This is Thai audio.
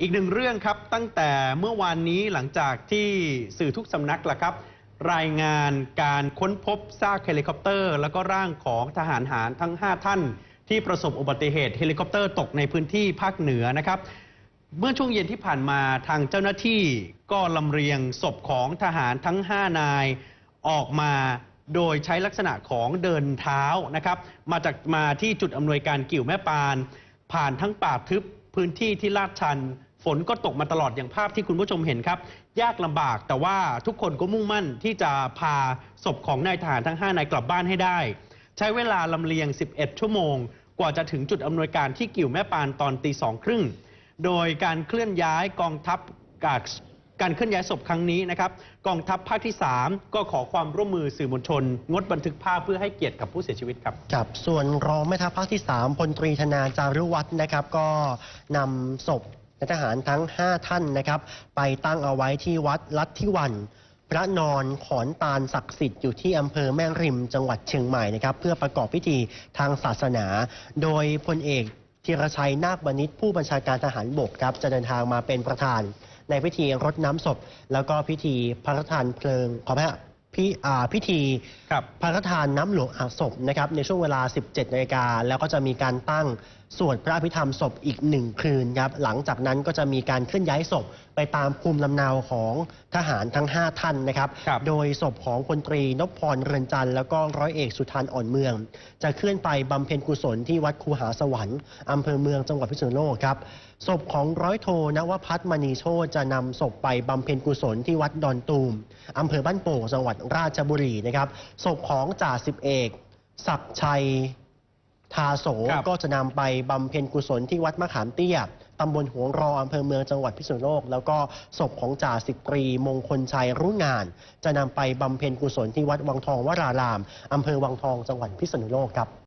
อีกหนึ่งเรื่องครับตั้งแต่เมื่อวานนี้หลังจากที่สื่อทุกสำนักละครับ รายงานการค้นพบซากเฮลิคอปเตอร์ แล้วก็ร่างของทหารหารทั้ง 5 ท่าน ที่ประสบอุบัติเหตุเฮลิคอปเตอร์ตกในพื้นที่ภาคเหนือนะครับ เมื่อช่วงเย็นที่ผ่านมาทางเจ้าหน้าที่ก็ลำเรียงศพของทหารทั้ง 5 นายออกมาโดยใช้ลักษณะของเดินเท้านะครับ มาจากมาที่จุดอำนวยการกิ่วแม่ปาน ผ่านทั้งป่าทึบพื้นที่ที่ลาดชัน ฝนก็ตกมาตลอดอย่างภาพที่คุณผู้ชมเห็นครับ ยากลำบากแต่ว่าทุกคนก็มุ่งมั่นที่จะพาศพของนายทหารทั้ง 5 นายกลับบ้านให้ได้ ใช้เวลาลำเลียง 11 ชั่วโมง กว่าจะถึงจุดอำนวยการที่กิ่วแม่ปานตอนตีสองครึ่งโดยการเคลื่อนย้ายกองทัพกาดการเคลื่อนย้ายศพครั้งนี้นะครับ กองทัพภาคที่ 3 ก็ขอความร่วมมือสื่อมวลชน งดบันทึกภาพเพื่อให้เกียรติกับผู้เสียชีวิตครับกับส่วนรองแม่ทัพภาคที่ 3พลตรีธนาจารุวัฒน์นะครับ ก็นำศพ นายทหารทั้ง 5 ท่านนะครับ ไปตั้งเอาไว้ที่วัดลัทธิวัน พระนอนขอนตาลศักดิ์สิทธิ์อยู่ที่อำเภอแม่ริมจังหวัดเชียงใหม่นะครับ เพื่อประกอบพิธีทางศาสนา โดยพลเอกธีรชัยนาคบณิตผู้บัญชาการทหารบกครับจะเดินทางมาเป็นประธาน ในพิธีรดน้ำศพ แล้วก็พิธีพระราชทานเพลิงขอพระ พิอ่าพิธีครับพระราชทานน้ำหลวงอาบศพนะครับในช่วงเวลา 17นาฬิกาแล้วก็จะมีการตั้งสวดพระอภิธรรมศพอีกหนึ่งคืนครับหลังจากนั้นก็จะมีการเคลื่อนย้ายศพไปตามภูมิลำเนาของทหารทั้ง 5 ท่านนะครับครับโดยศพของพลตรีนพพรเรือนจันทร์แล้วก็ร้อยเอกสุทันอ่อนเมือง จะเคลื่อนไปบำเพ็ญกุศลที่วัดคูหาสวรรค์อำเภอเมืองจังหวัดพิษณุโลกครับศพของร้อยโทนวพัฒน์มณีโชตจะนำศพไปบำเพ็ญกุศลที่วัดดอนตูมอำเภอบ้านโป่งจังหวัดราชบุรีนะครับศพของจ่าสิบเอก ศักดิ์ชัยทาโสครับ ก็จะนำไปบำเพ็ญกุศลที่วัดมะขามเตี้ยตำบลหัวรออำเภอเมืองจังหวัดพิษณุโลก แล้วก็ศพของจ่าสิบตรีมงคลชัยรุ่งงาน จะนำไปบำเพ็ญกุศลที่วัดวังทองวรารามอำเภอวังทองจังหวัดพิษณุโลกครับ